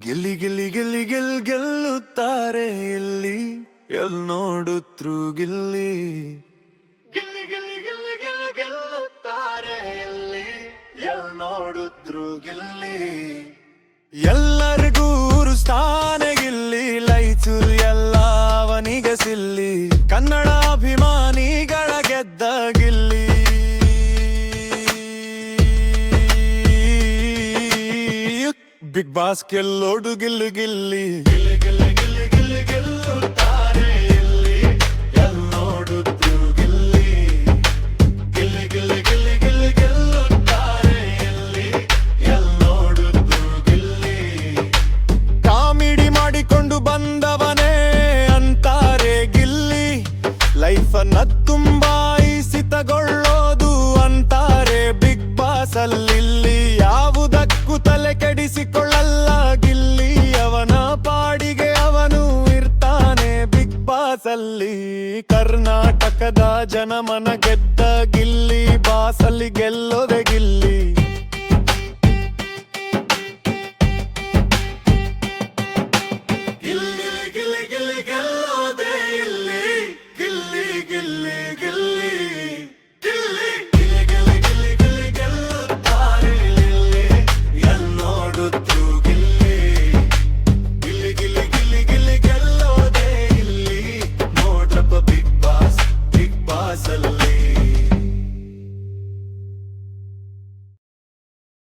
ಗೆಲ್ಲಿ ಗೆಲ್ಲಿ ಗೆಲ್ಲಿ ಗೆಲ್ ಗೆಲ್ಲುತ್ತಾರೆ ಇಲ್ಲಿ. ಎಲ್ ನೋಡುತ್ರು ಗಿಲ್ಲಿ. ಗೆಲ್ಲಿ ಗೆಲ್ಲಿ ಗೆಲ್ಲಿ ಗೆಲ್ ಗೆಲ್ಲುತ್ತಾರೆ ಇಲ್ಲಿ. ಎಲ್ ನೋಡುತ್ರು ಗಿಲ್ಲಿ. ಎಲ್ಲರಿಗೂ ಬಿಗ್ ಬಾಸ್ ಗೆಲ್ಲೋಡು ಗಿಲ್ಲು ಗಿಲ್ಲಿ ಕಾಮಿಡಿ ಮಾಡಿಕೊಂಡು ಬಂದವನೇ ಅಂತಾರೆ ಗಿಲ್ಲಿ. ತುಂಬಾ ಇಸಿತಗೊಳ್ಳೋದು ಬಾಸಲ್ಲಿ ಕರ್ನಾಟಕದ ಜನಮನ ಗೆದ್ದ ಗಿಲ್ಲಿ ಬಾಸಲ್ಲಿ ಗೆಲ್ಲೋದೆ ಗಿಲ್ಲಿ.